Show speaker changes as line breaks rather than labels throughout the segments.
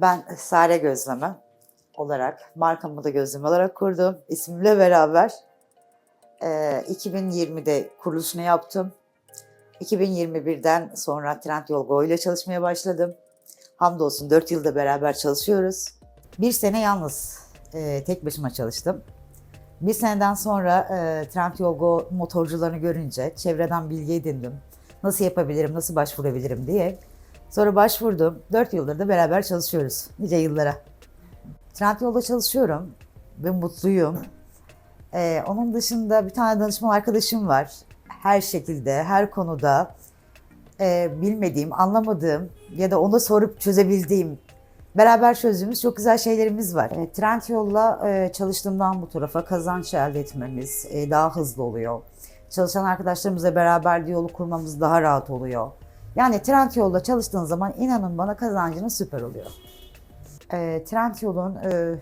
Ben Sare Gözleme olarak, markamı da gözleme olarak kurdum. İsmimle beraber e, 2020'de kuruluşunu yaptım. 2021'den sonra Trendyol Go ile çalışmaya başladım. Hamdolsun 4 yılda beraber çalışıyoruz. Bir sene yalnız e, tek başıma çalıştım. Bir seneden sonra e, Trendyol Go motorcularını görünce çevreden bilgi edindim. Nasıl yapabilirim, nasıl başvurabilirim diye. Sonra başvurdum. 4 yıldır da beraber çalışıyoruz. Nice yıllara. Trendyol'da çalışıyorum ve mutluyum. Ee, onun dışında bir tane danışman arkadaşım var. Her şekilde, her konuda e, bilmediğim, anlamadığım ya da ona sorup çözebildiğim, beraber çözdüğümüz çok güzel şeylerimiz var. E, Trendyol'la e, çalıştığımdan bu tarafa kazanç elde etmemiz e, daha hızlı oluyor. Çalışan arkadaşlarımızla beraber diyalog kurmamız daha rahat oluyor. Yani Trendyol'da çalıştığın zaman inanın bana kazancınız süper oluyor. E, Trendyol'un e,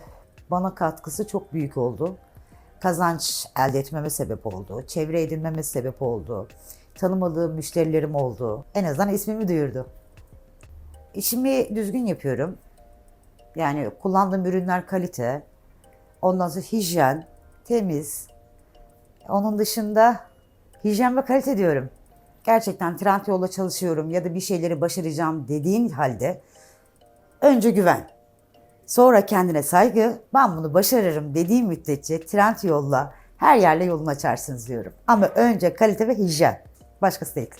bana katkısı çok büyük oldu. Kazanç elde etmeme sebep oldu. Çevre edinmeme sebep oldu. Tanımadığım müşterilerim oldu. En azından ismimi duyurdu. İşimi düzgün yapıyorum. Yani kullandığım ürünler kalite. Ondan sonra hijyen, temiz. Onun dışında hijyen ve kalite diyorum. Gerçekten Trendyol'la çalışıyorum ya da bir şeyleri başaracağım dediğin halde önce güven. Sonra kendine saygı, ben bunu başarırım dediğim müddetçe Trendyol'la her yerle yolunu açarsınız diyorum. Ama önce kalite ve hijyen. Başkası değil.